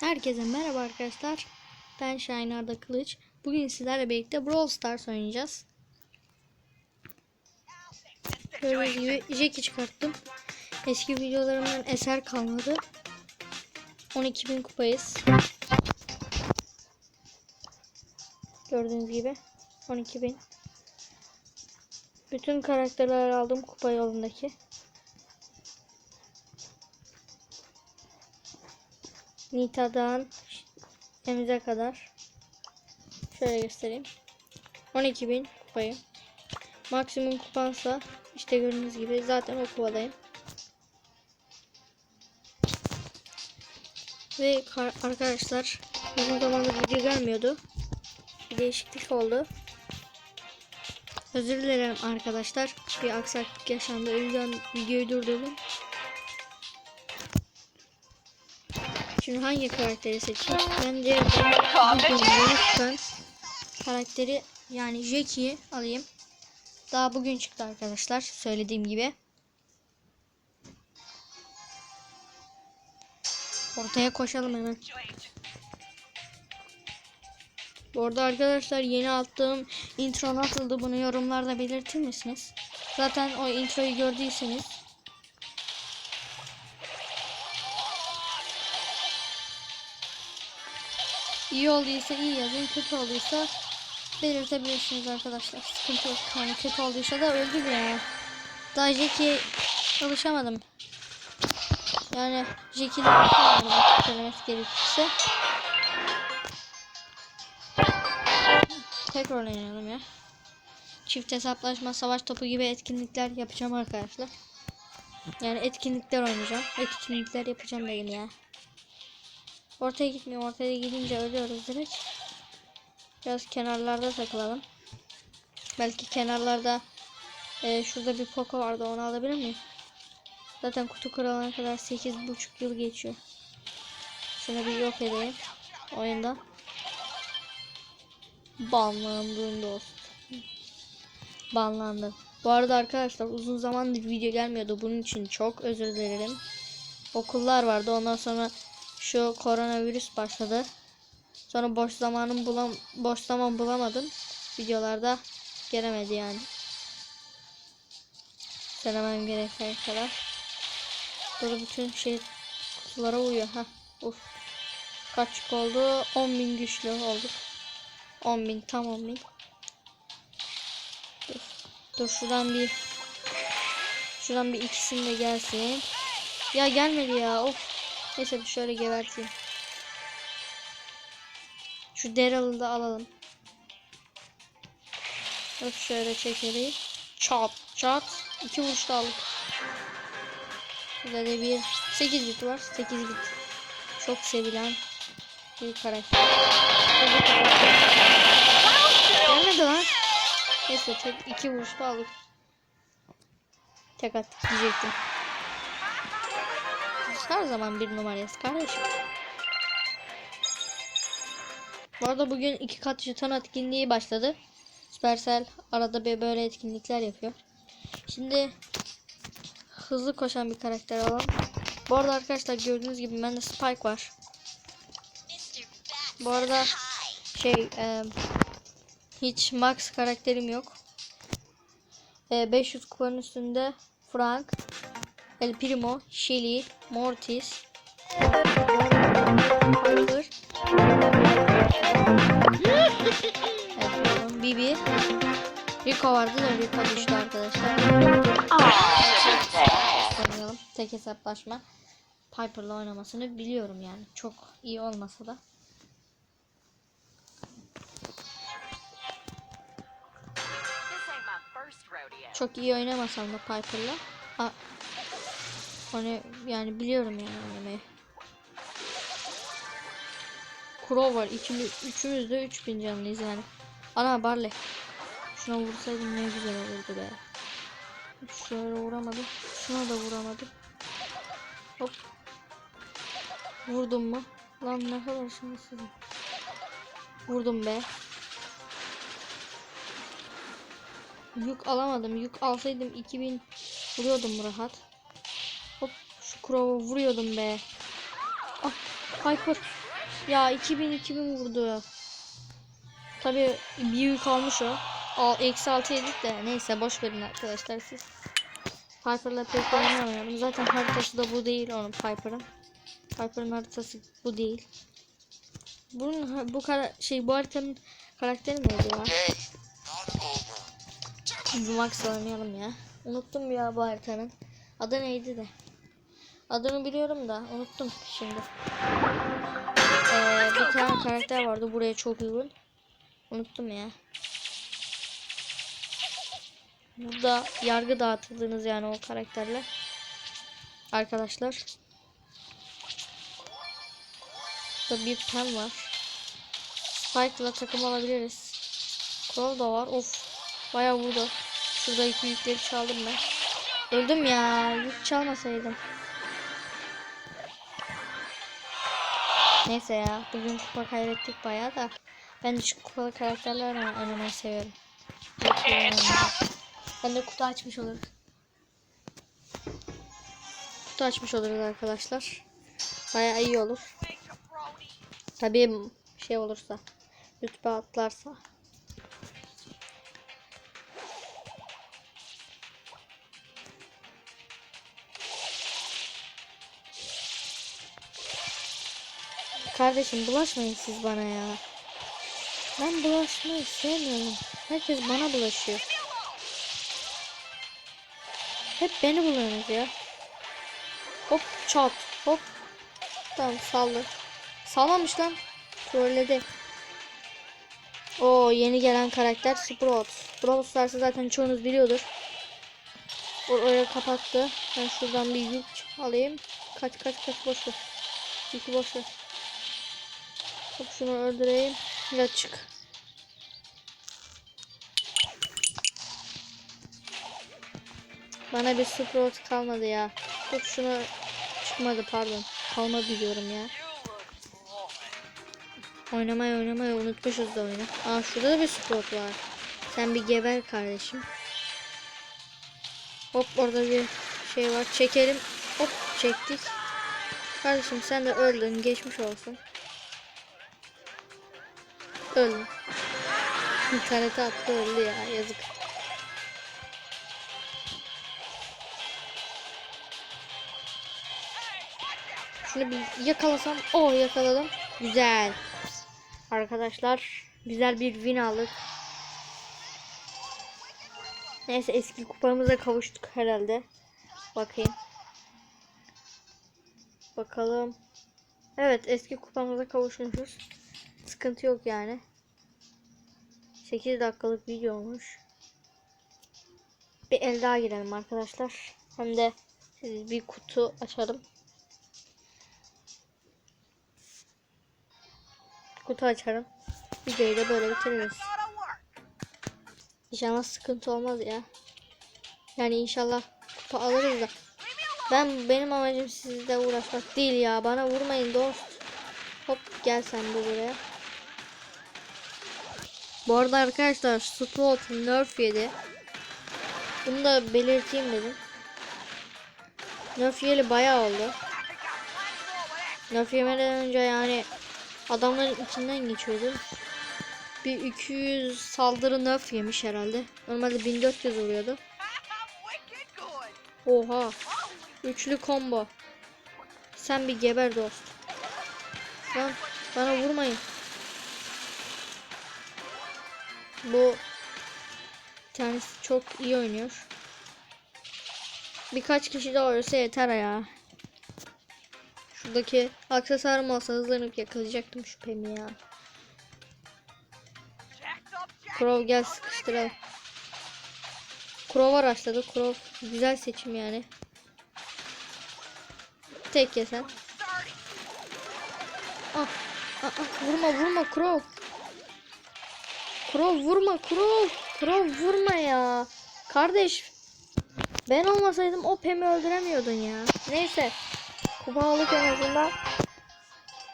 Herkese merhaba arkadaşlar. Ben Şahin Arda Kılıç. Bugün sizlerle birlikte Brawl Stars oynayacağız. Gördüğünüz gibi Jack'i çıkarttım. Eski videolarımdan eser kalmadı. 12.000 kupayız. Gördüğünüz gibi 12.000. Bütün karakterleri aldım kupa yolundaki. Nita'dan Emze kadar. Şöyle göstereyim. 12.000 kupayı. Maksimum kupansa işte gördüğünüz gibi zaten o kupadayım. Ve arkadaşlar uzun zamandır video gelmiyordu. Bir değişiklik oldu. Özür dilerim arkadaşlar. Bir aksaklık yaşandı. O yüzden videoyu durdurdum. Şimdi hangi karakteri seçeyim? Bence bugün yeni çıkan karakteri yani Jackie'yi alayım. Daha bugün çıktı arkadaşlar. Söylediğim gibi. Ortaya koşalım hemen. Bu arada arkadaşlar yeni attığım intro nasıldı bunu yorumlarda belirtir misiniz? Zaten o introyu gördüyseniz İyi olduysa iyi yazın, kötü olduysa belirtebilirsiniz arkadaşlar. Sıkıntı yok. Yani kötü olduysa da öldü ya. Daha Jack'e alışamadım. Yani Jack'e de alışamadım söylemek gerekirse. Tekrar oynayalım ya. Çift hesaplaşma, savaş topu gibi etkinlikler yapacağım arkadaşlar. Yani etkinlikler oynayacağım. Etkinlikler yapacağım dedim ya. Ortaya gitmiyorum. Ortaya gidince ölüyoruz direkt. Biraz kenarlarda takılalım. Belki kenarlarda e, şurada bir poko vardı onu alabilir miyim? Zaten kutu kırılana kadar 8,5 yıl geçiyor. Şunu bir yok edeyim. Oyunda. Banlandığın dost. Banlandın. Bu arada arkadaşlar uzun zamandır video gelmiyordu. Bunun için çok özür dilerim. Okullar vardı. Ondan sonra şu koronavirüs başladı. Sonra boş zamanım bulam boş zaman bulamadım. Videolarda gelemedi yani. Söylemem gereken kadar. Burada bütün şey kutulara uyuyor. Ha. Uf. Kaç oldu? 10.000 güçlü olduk. 10.000 tam 10.000. Dur. Dur şuradan bir şuradan bir ikisini de gelsin. Ya gelmedi ya. Of. Neyse şöyle geberteyim. Şu Daryl'ı da alalım. Hop şöyle çekelim. Çat çat. İki vuruşta aldık. Burada da bir 8 bit var. 8 bit. Çok sevilen bir karakter. Gelmedi lan. Neyse tek iki vuruşta aldık. Tek attık diyecektim. Her zaman bir numarayız kardeşim. Bu arada bugün iki kat jeton etkinliği başladı. Supercell arada bir böyle etkinlikler yapıyor. Şimdi hızlı koşan bir karakter alalım. Bu arada arkadaşlar gördüğünüz gibi bende Spike var. Bu arada şey e, hiç Max karakterim yok. E, 500 kupanın üstünde Frank, El Primo, Shelly, Mortis, Piper, Bibi, Rico vardı da Rico düştü arkadaşlar. Oynayalım. Tek hesaplaşma. Piper'la oynamasını biliyorum yani. Çok iyi olmasa da. Çok iyi oynamasam da Piper'la. Ha, hani yani biliyorum yani oynamayı. Crow var. İkimiz, üçümüz de 3000 canlıyız yani. Ana Barley. Şuna vursaydım ne güzel olurdu be. Şöyle vuramadım. Şuna da vuramadım. Hop. Vurdum mu? Lan ne kadar şanssızım. Vurdum be. Yük alamadım. Yük alsaydım 2000 vuruyordum rahat. Şu vuruyordum be. Ah Piper. Ya 2000 2000 vurdu. Tabi bir yük almış o. Al, eksi 6 yedik de neyse boş verin arkadaşlar siz. Piper'la pek oynamayalım. Zaten haritası da bu değil onun Piper'ın. Piper'ın haritası bu değil. Bunun bu kara şey bu haritanın karakteri neydi ya? Max oynayalım ya. Unuttum ya bu haritanın. Adı neydi de. Adını biliyorum da unuttum şimdi. Ee, bir tane karakter vardı buraya çok uygun. Unuttum ya. Burada yargı dağıtıldınız yani o karakterle. Arkadaşlar. Burada bir pen var. Spike'la takım alabiliriz. Crow da var. Of. Bayağı vurdu. Şurada iki yükleri çaldım ben. Öldüm ya. Yük çalmasaydım. Neyse ya. Bugün kupa kaybettik bayağı da. Ben düşük kupalı karakterlerle oynamayı seviyorum. Ben de kutu açmış oluruz. Kutu açmış oluruz arkadaşlar. Bayağı iyi olur. Tabii şey olursa. Rütbe atlarsa. Kardeşim bulaşmayın siz bana ya. Ben bulaşmayı sevmiyorum. Herkes bana bulaşıyor. Hep beni buluyorsunuz ya. Hop çat hop. Tamam saldı. Salmamış lan. Trolledi. O yeni gelen karakter Sprout. Brawl Stars'ı zaten çoğunuz biliyordur. Oraya kapattı. Ben şuradan bir yük alayım. Kaç kaç kaç boş ver. Yükü. Hop şunu öldüreyim. Ya çık. Bana bir Sprout kalmadı ya. Hop şunu çıkmadı pardon. Kalmadı diyorum ya. Oynamayı oynamayı unutmuşuz da oyunu. Aa şurada da bir Sprout var. Sen bir geber kardeşim. Hop orada bir şey var. Çekelim. Hop çektik. Kardeşim sen de öldün. Geçmiş olsun. Öldüm. İnternete attı öldü ya. Yazık. Şunu bir yakalasam. Oh yakaladım. Güzel. Arkadaşlar güzel bir win aldık. Neyse eski kupamıza kavuştuk herhalde. Bakayım. Bakalım. Evet eski kupamıza kavuşmuşuz. Sıkıntı yok yani. 8 dakikalık video olmuş. Bir el daha girelim arkadaşlar. Hem de bir kutu açalım. Kutu açarım. Videoyu da böyle bitiririz. İnşallah sıkıntı olmaz ya. Yani inşallah kupa alırız da. Ben benim amacım sizle uğraşmak değil ya. Bana vurmayın dost. Hop gel sen de buraya. Bu arada arkadaşlar Sprout nerf yedi. Bunu da belirteyim dedim. Nerf yeli bayağı oldu. Nerf yemeden önce yani adamların içinden geçiyordum. Bir 200 saldırı nerf yemiş herhalde. Normalde 1400 vuruyordu. Oha. Üçlü combo. Sen bir geber dost. Lan bana vurmayın. Bu tanesi çok iyi oynuyor. Birkaç kişi daha ölse yeter ya. Şuradaki aksesuarım olsa hızlanıp yakalayacaktım şüphemi ya. Crow gel sıkıştıralım. Crow'a başladı. Crow güzel seçim yani. Tek yesen. Ah, ah, ah, vurma vurma Crow. Crow vurma Crow. Crow vurma ya. Kardeş. Ben olmasaydım o Pem'i öldüremiyordun ya. Neyse. Kupa aldık en azından.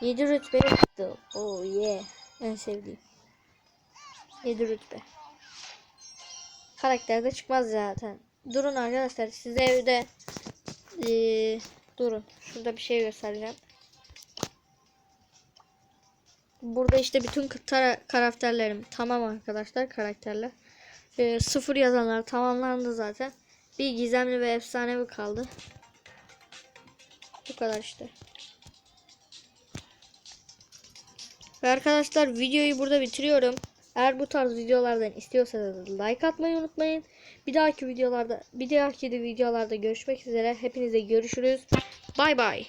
7 rütbe çıktı. Oh yeah. En sevdiğim. 7 rütbe. Karakterde çıkmaz zaten. Durun arkadaşlar. Size evde ee, durun. Şurada bir şey göstereceğim. Burada işte bütün kara- karakterlerim tamam arkadaşlar karakterler. Ee, sıfır yazanlar tamamlandı zaten. Bir gizemli ve efsanevi kaldı. Bu kadar işte. Ve arkadaşlar videoyu burada bitiriyorum. Eğer bu tarz videolardan istiyorsanız like atmayı unutmayın. Bir dahaki videolarda bir dahaki de videolarda görüşmek üzere. Hepinize görüşürüz. Bay bay.